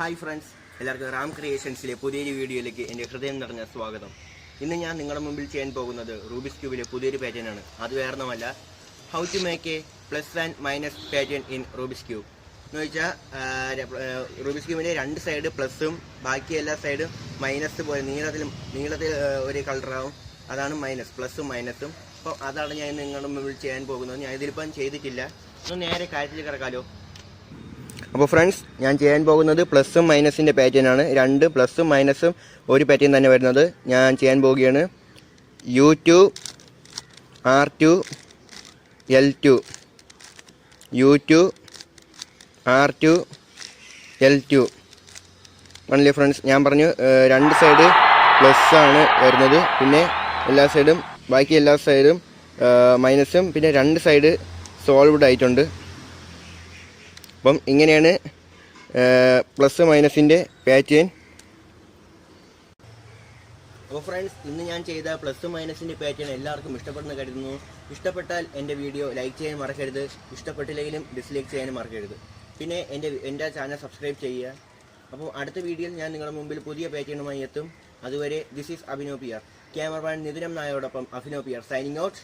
Hi friends എല്ലാവർക്കും റാം ക്രിയേഷൻസിലെ പുതിയൊരു വീഡിയോയിലേക്ക് എന്റെ ഹൃദയം നിറഞ്ഞ സ്വാഗതം. ഇന്ന് ഞാൻ നിങ്ങളുടെ മുമ്പിൽ ചെയ്യാൻ പോകുന്നത് റൂബിസ് ക്യൂബിലെ പുതിയൊരു പാറ്റേൺ ആണ്. അത് വേറൊന്നുമല്ല how to make a plus and minus pattern in Rubik's cube എന്ന് വെച്ചാൽ റൂബിസ് ക്യൂബിന്റെ രണ്ട് സൈഡ് പ്ലസും ബാക്കി എല്ലാ സൈഡും മൈനസ് പോലെ നീളത്തിലും നീളത്തിൽ ഒരു കളറാവും അതാണ് മൈനസ് പ്ലസും മൈനസും അപ്പോൾ അതാണ് ഞാൻ നിങ്ങളുടെ മുമ്പിൽ ചെയ്യാൻ പോകുന്നത്. ഞാൻ ഇതിലിപ്പം ചെയ്തിട്ടില്ല. ഒന്ന് നേരെ കാര്യത്തിൽ കിടക്കാലോ അപ്പോൾ ഫ്രണ്ട്സ് ഞാൻ ചെയ്യാൻ പോകുന്നത് പ്ലസും മൈനസിന്റെ പാറ്റേൺ ആണ്. രണ്ട് പ്ലസും മൈനസും ഒരു പാറ്റേൺ തന്നെ വരുന്നത്. ഞാൻ ചെയ്യാൻ പോവുകയാണ് U two R two L two U two R two L two ആണല്ലേ ഫ്രണ്ട്സ്? ഞാൻ പറഞ്ഞു രണ്ട് സൈഡ് പ്ലസ് ആണ് വരുന്നത്. പിന്നെ എല്ലാ സൈഡും ബാക്കി എല്ലാ സൈഡും മൈനസും പിന്നെ രണ്ട് സൈഡ് സോൾവ്ഡ് ആയിട്ടുണ്ട്. അപ്പം ഇങ്ങനെയാണ് പ്ലസ് മൈനസിന്റെ പാറ്റേൺ അപ്പോൾ ഫ്രണ്ട്സ് ഇന്ന് ഞാൻ ചെയ്ത പ്ലസ് മൈനസിന്റെ പാറ്റേൺ എല്ലാവർക്കും ഇഷ്ടപ്പെടുന്ന കരുതുന്നു. ഇഷ്ടപ്പെട്ടാൽ എന്റെ വീഡിയോ ലൈക്ക് ചെയ്യാൻ മറക്കരുത്. ഇഷ്ടപ്പെട്ടില്ലെങ്കിലും ഡിസ്ലൈക്ക് ചെയ്യാനും മറക്കരുത്. പിന്നെ എന്റെ എന്റെ ചാനൽ സബ്സ്ക്രൈബ് ചെയ്യുക. അപ്പോൾ അടുത്ത വീഡിയോയിൽ ഞാൻ നിങ്ങളുടെ മുമ്പിൽ പുതിയ പാറ്റേണുമായി എത്തും. അതുവരെ this is Abhino P R cameraman നിതിനം നായോടൊപ്പം അഭിനോ സൈനിങ് ഔട്ട്